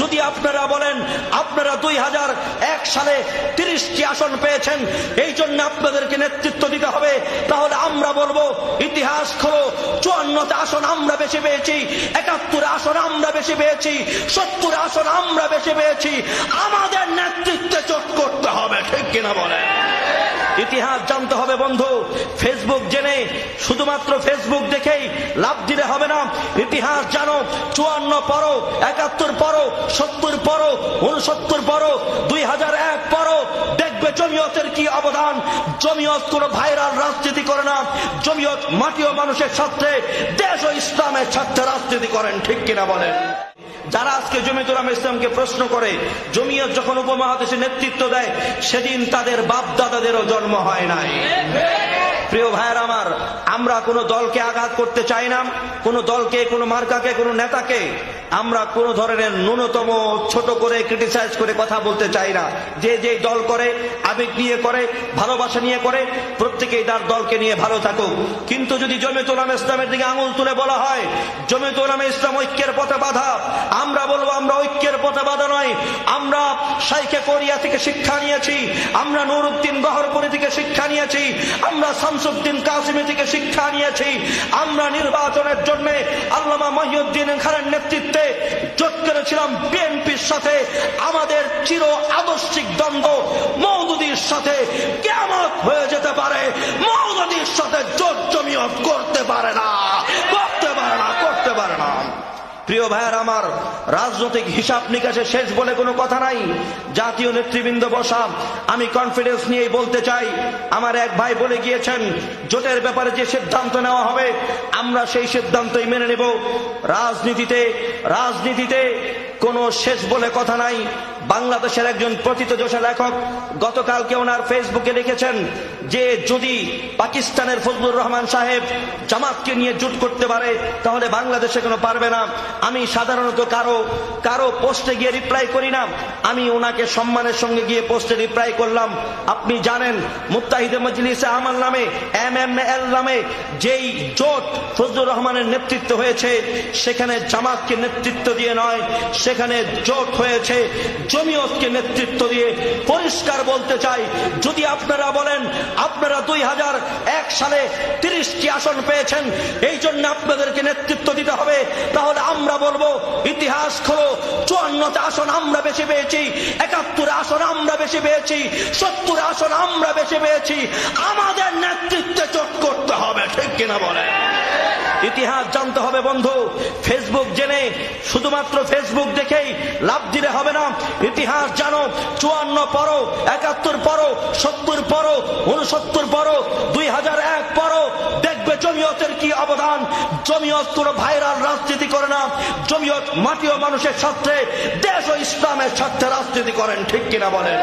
যদি আপনারা বলেন, আপনারা দুই হাজার এক সালে তিরিশটি আসন পেয়েছেন, এই জন্য আপনাদেরকে নেতৃত্ব দিতে হবে, তাহলে আমরা বলব, ইতিহাস খোলো চুয়ান্নতে আসন আমরা বেশি পেয়েছি, একাত্তর আসন আমরা বেশি পেয়েছি, সত্তর আসন আমরা বেশি পেয়েছি, আমাদের নেতৃত্বে চোট করতে হবে, ঠিক কিনা বলেন? ইতিহাস জানতে হবে বন্ধু। ফেসবুক জেনে, শুধুমাত্র ফেসবুক দেখেই লাভ দিলে হবে না। ইতিহাস জানো, চুয়ান্ন পরো, একাত্তর পরো, সত্তর পরো উনসত্তর পরো, দুই হাজার এক পরো। দেখবে জমিয়তের কি অবদান? জমিয়ত কোন ভাইরাল রাজনীতি করে না। জমিয়ত মাটি ও মানুষের স্বার্থে, দেশ ও ইসলামের স্বার্থে রাজনীতি করেন, ঠিক কিনা বলেন? যারা আজকে জমিতুল ইসলামকে প্রশ্ন করে, জমিয়ত যখন উপমহাদেশে নেতৃত্ব দেয়, সেদিন তাদের বাপ দাদাদেরও জন্ম হয় নাই। প্রিয় ভাইয়ের আমার, আমরা কোনো দলকে আঘাত করতে চাই না। কোনো দলকে, কোনো মার্কাকে, কোনো নেতাকে আমরা কোনো ধরনের ন্যূনতম ছোট করে ক্রিটিসাইজ করে কথা বলতে চাই না। যে যে দল করে, আবেগ নিয়ে করে, ভালোবাসা নিয়ে করে, প্রত্যেকেই তার দলকে নিয়ে ভালো থাকুক। কিন্তু যদি জমিতুল আহমেদ ইসলামের দিকে আঙুল তুলে বলা হয় জমিতুল আহমেদ ইসলাম ঐক্যের পথে বাধা, আমরা বলব আমরা ঐক্যের পথে বাধা নয়। আমরা সাইকে কোরিয়া থেকে শিক্ষা নিয়েছি, আমরা নুরুদ্দিন গহরপুরি নিয়েছি আমরা শামসুদ্দিন কাসিমি থেকে শিক্ষা নিয়েছি, আমরা নির্বাচনের জন্য আল্লামা মহিউদ্দিন খানের নেতৃত্বে জোট করেছিলাম বিএনপির সাথে। আমাদের চির আদর্শিক দ্বন্দ্ব মৌদুদির সাথে কেমন হয়ে যেতে পারে। মৌদুদির সাথে জোট জমিয়ত করতে পারে না করতে পারে না প্রিয় ভাইয়ার, আমার রাজনৈতিক হিসাব নিকাশে শেষ বলে কোনো কথা নাই। জাতীয় নেতৃবৃন্দ বসা আমি কনফিডেন্স নিয়েই বলতে চাই, আমার এক ভাই বলে গিয়েছেন, জোটের ব্যাপারে যে সিদ্ধান্ত নেওয়া হবে, আমরা সেই সিদ্ধান্তই মেনে নেব। রাজনীতিতে রাজনীতিতে কোনো শেষ বলে কথা নাই। বাংলাদেশের একজন প্রথিতযশা লেখক গতকালকে ওনার ফেসবুকে লিখেছেন যে যদি পাকিস্তানের ফজলুর রহমান সাহেব জামাতকে নিয়ে জুট করতে পারে, তাহলে বাংলাদেশে কোনো পারবে না। আমি সাধারণত কারও কারও পোস্টে গিয়ে রিপ্লাই করি না। আমি ওনাকে সম্মানের সঙ্গে গিয়ে পোস্টে রিপ্লাই করলাম। আপনি জানেন, মুত্তাহিদে মজলিসে আমার নামে, এম এম এল নামে যেই জোট ফজলুর রহমানের নেতৃত্ব হয়েছে, সেখানে জামাতকে নেতৃত্ব দিয়ে নয় সেখানে জোট হয়েছে। জমিয়তকে নেতৃত্ব দিয়ে পরিষ্কার বলতে চাই, যদি আপনারা বলেন, আপনারা দুই হাজার এক সালে তিরিশটি আসন পেয়েছেন, এই জন্য আপনাদেরকে নেতৃত্ব দিতে হবে। তাহলে আমরা বলব, ইতিহাস খোলো চুয়ান্নতে আসন আমরা বেশি পেয়েছি, একাত্তর আসন আমরা বেশি পেয়েছি, সত্তর আসন আমরা বেশি পেয়েছি। আমাদের নেতৃত্বে চোট করতে হবে, ঠিক কিনা বলে ইতিহাস জানতে হবে, বন্ধু। ফেসবুক জেনে শুধুমাত্র ফেসবুক দেখেই লাভ দিলে হবে না। ইতিহাস জানো, চুয়ান্ন পরো, একাত্তর পরো, সত্তর পরো উনসত্তর পরো, দুই হাজার এক পরো। দেখবে জমিয়তের কি অবদান। জমিয়ত কোন ভাইরাল রাজনীতি করে না। জমিয়ত মাটি ও মানুষের স্বার্থে দেশ ও ইসলামের স্বার্থে রাজনীতি করেন, ঠিক কিনা বলেন?